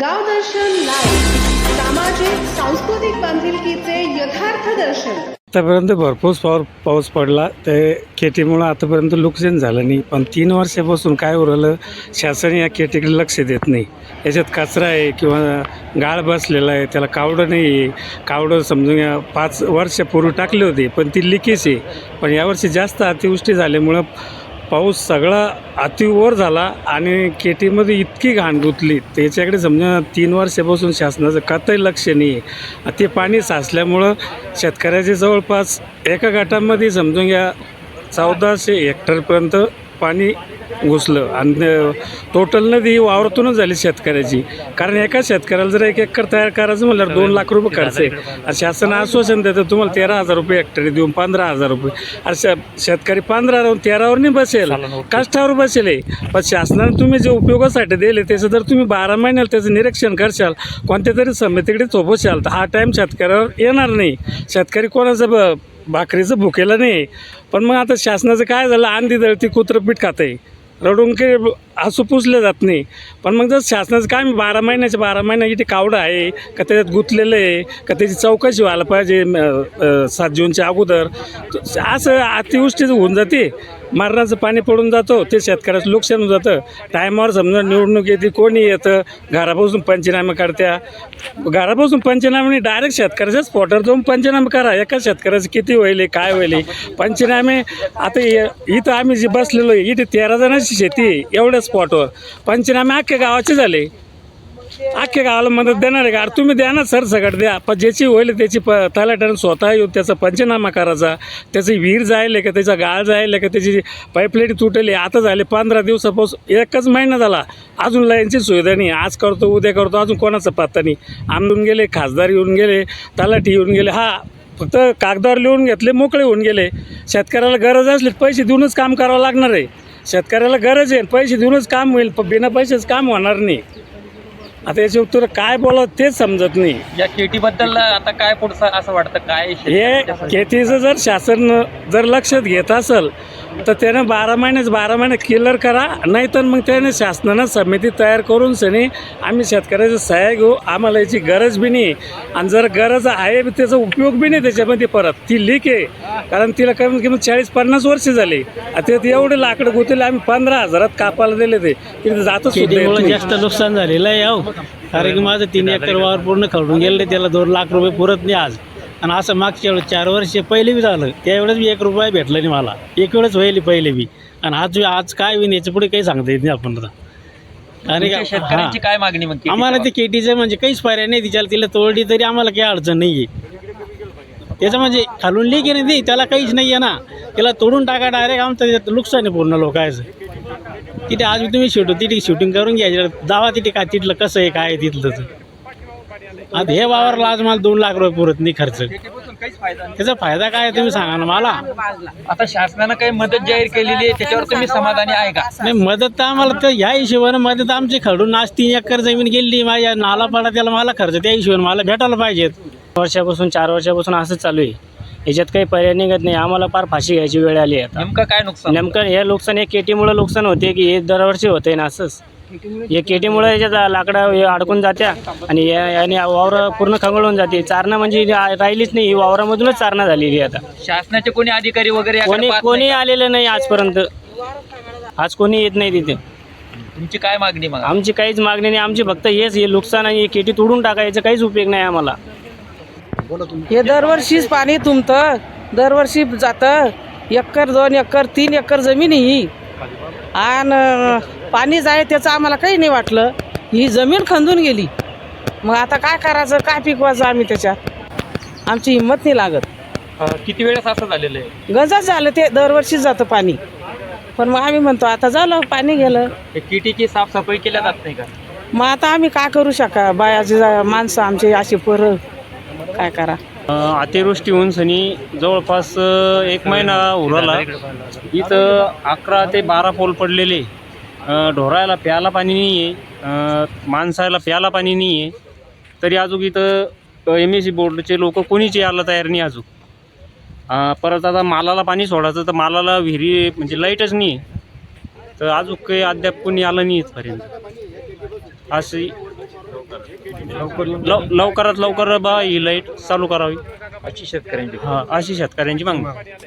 गावदर्शन live सामाजिक सांस्कृतिक बांधिलकीचे यथार्थ दर्शन. आतापर्यंत भरपूर पाऊस पाऊस पडला. ते केटीमुळं आतापर्यंत नुकसान झालं नाही. पण तीन वर्षापासून काय उरलं शासन या केटीकडे लक्ष देत नाही. याच्यात कचरा आहे किंवा गाळ बसलेला आहे त्याला कावडं नाही आहे. कावडं समजून घ्या पाच वर्षापूर्वी टाकले होते पण ती लिकेज आहे. पण यावर्षी जास्त अतिवृष्टी झाल्यामुळं पाऊस सगळा अतिवर झाला आणि केटीमध्ये इतकी घाण धुतली त्याच्याकडे समजा तीन वर्षापासून शासनाचं कतही लक्ष नाही आहे. ते पाणी साचल्यामुळं शेतकऱ्याचे जवळपास एका गटामध्ये समजून घ्या चौदाशे हेक्टरपर्यंत पाणी घुसलं. आणि टोटल नदी वावरातूनच झाली शेतकऱ्याची. कारण एका शेतकऱ्याला जर एक एकर तयार करायचं म्हणल्यावर दोन लाख रुपये खर्च आहे. आणि शासन आश्वासन देतं तुम्हाला तेरा हजार रुपये हेक्टरी देऊन पंधरा हजार रुपये. शे शेतकरी पंधरा तेरावर नाही बसेल. कष्टावर बसेल हे. पण शासनाने तुम्ही जे उपयोगासाठी दिले त्याचं जर तुम्ही बारा महिन्याला त्याचं निरीक्षण करशाल कोणत्या तरी समितीकडे थोपशाल तर हा टाईम शेतकऱ्यावर येणार नाही. शेतकरी कोणाचं ब भाकरीचं भुकेलं नाही. पण मग आता शासनाचं काय झालं? आंधी दळती कुत्रपीठ खातं रडून काही असं पुसलं जात नाही. पण मग जर शासनाचं काय बारा महिन्याचे बारा महिन्या इथे कावडं आहे का त्याच्यात गुंतलेलं आहे का त्याची चौकशी व्हायला पाहिजे सात जूनच्या अगोदर असं अतिवृष्टीचं होऊन जाते. मरणाचं पाणी पडून जातो ते शेतकऱ्याचं नुकसान होऊन जातं. टायमावर समजा निवडणूक येते कोणी येतं घरापासून पंचनामे करत्या घरापासून पंचनामे डायरेक्ट शेतकऱ्याच्याच स्पॉटवर जाऊन पंचनामे करा. एका शेतकऱ्याचं किती होईल काय होईल? पंचनामे आता इथं आम्ही जे बसलेलो आहे इथे तेरा जणांची शेती एवढ्या स्पॉटवर पंचनामे अख्ख्या गावाचे झाले. अख्ख्या गावाला मदत देणार आहे का? अरे तुम्ही द्या ना सर सगळं द्या. पण ज्याची होईल त्याची प तलाट्यानं स्वतः येऊन त्याचा पंचनामा करायचा. त्याची विहीर जायला का त्याचा गाळ जायला का त्याची पाईपलाईट तुटली आता झाले पंधरा दिवसापासून एकच महिना झाला. अजून लाईनची सुविधा नाही. आज करतो उद्या करतो अजून कोणाचा पत्ता नाही. आमदून गेले खासदार येऊन गेले तलाठी येऊन गेले. हा फक्त कागदावर लिहून घेतले मोकळे होऊन गेले. शेतकऱ्याला गरज असली पैसे देऊनच काम करावं लागणार आहे. शेतकऱ्याला गरज आहे. पैसे देऊनच काम होईल पण बिना पैसेच काम होणार नाही. आता याचे उत्तर काय बोलावं तेच समजत नाही. या केटी बद्दल आता काय पुढचं असं वाटतं? काय हे शेतीचं जर शासन जर लक्षात घेत असेल तर त्यानं बारा महिनेच बारा महिने क्लिअर करा. नाही तर मग त्याने शासनानं समिती तयार करून सनी आम्ही शेतकऱ्याचं सहाय्य घेऊ. आम्हाला याची गरज बी नाही. आणि जर गरज आहे त्याचा उपयोग बी नाही त्याच्यामध्ये परत. ती लीक आहे. कारण तिला कमीत कमी चाळीस पन्नास वर्ष झाली. आता ते एवढे लाकडं गुतले आम्ही पंधरा हजारात कापायला दिले ते. तिथे जातच सुद्धा येत शेतीमुळे नाही. जास्त नुकसान झालेलं आहे अहो कारण की माझं तीन एकर वावर पूर्ण खरडून गेलं त्याला दोन लाख रुपये पुरत नाही आज. आणि असं मागच्या वेळेस चार वर्ष पहिले बी झालं त्यावेळेस बी एक रुपया भेटला नाही मला. एक वेळेस व्हायली पहिले बी. आणि आज आज काय होईन याच्यापुढे काही सांगता येत नाही आपण आता. कारण तुमच्या की शेतकऱ्यांची. काय मागणी मग आम्हाला ते केटीचं म्हणजे काहीच पर्याय नाही तिच्याला तिला तोडली तरी आम्हाला काही अडचण नाही आहे त्याचं म्हणजे खालून लिक आहे ती त्याला काहीच नाही आहे ना त्याला तोडून टाका डायरेक्ट आमचं त्याच्यात नुकसान आहे पूर्ण लोकांचं. तिथे आज मी तुम्ही शूट तिथे शूटिंग करून घ्यायचं जावा तिथे काय तिथलं कसं आहे काय आहे तिथलं तर. आता हे वावरला आज मला दोन लाख रुपये पुरत नाही खर्च. त्याचा फायदा काय तुम्ही सांगा ना मला. आता शासनानं काही मदत जाहीर केलेली आहे त्याच्यावर तुम्ही समाधानी आहे का? नाही मदत तर आम्हाला तर ह्या हिशोबानं मदत आमची खडून आज तीन एकर जमीन गेली माझ्या नाला पडा त्याला मला खर्च त्या हिशोबाने मला भेटायला पाहिजेत. वर्षापासून चार वर्षापासून असंच चालू आहे. याच्यात काही पर्याय निघत नाही. आम्हाला फार फाशी घ्यायची वेळ आली आहे आता. नेमकं काय नुकसान नेमकं हे नुकसान हे केटीमुळे नुकसान होते की हे दरवर्षी होते ना असंच. हे केटीमुळे याच्यात लाकडं हे अडकून जात्या आणि या- याने वावर पूर्ण खंगळून जाते. चारणं म्हणजे रा- राहिलीच नाही. ही वावरामधूनच चारणं झालेली आहे आता. शासनाचे कोणी अधिकारी वगैरे याकडे कोणी पाहत कोणी आलेलं नाही आजपर्यंत. आज कोणी येत नाही तिथे. का? तुमची काय मागणी मग? आमची काहीच मागणी नाही. आमची फक्त हेच हे नुकसान आणि हे केटी तोडून टाकायचं काहीच उपयोग नाही आम्हाला. हे दरवर्षीच पाणी तुंबतं दरवर्षी जातं. एकर दोन एकर तीन एकर जमीन आहे ही. आणि पाणीच आहे त्याचं आम्हाला काही नाही वाटलं. ही जमीन खंदून गेली. मग आता काय करायचं काय पिकवायचं आम्ही त्याच्यात? आमची हिंमत नाही लागत. किती वेळेस असं झालेलं आहे? गंजाच झालं ते दरवर्षीच जातं पाणी. पण मग आम्ही म्हणतो आता झालं पाणी गेलं. किटीची साफसफाई केल्या जात नाही का? मग आता आम्ही काय करू शका? बायाचे जा- माणसं आमचे असे पोरं. काय करा? अतिवृष्टी होऊन सनी जवळपास एक महिना उरला. इथं अकरा ते बारा पोल पडलेले. ढोरायला प्यायला पाणी नाही आहे माणसाला प्यायला पाणी नाही आहे तरी अजून इथं एम एस सी बोर्डचे लोक कोणीच यायला तयार नाही अजून. परत आता मालाला पाणी सोडायचं तर मालाला विहिरी म्हणजे लाईटच नाही आहे तर अजून काही अद्याप कोणी आलं नाही इथपर्यंत. अशी लव लवकरात लवकर बा ही लाइट चालू करावी. अशी शेतकऱ्यांची हा अशी शेतकऱ्यांची मागणी.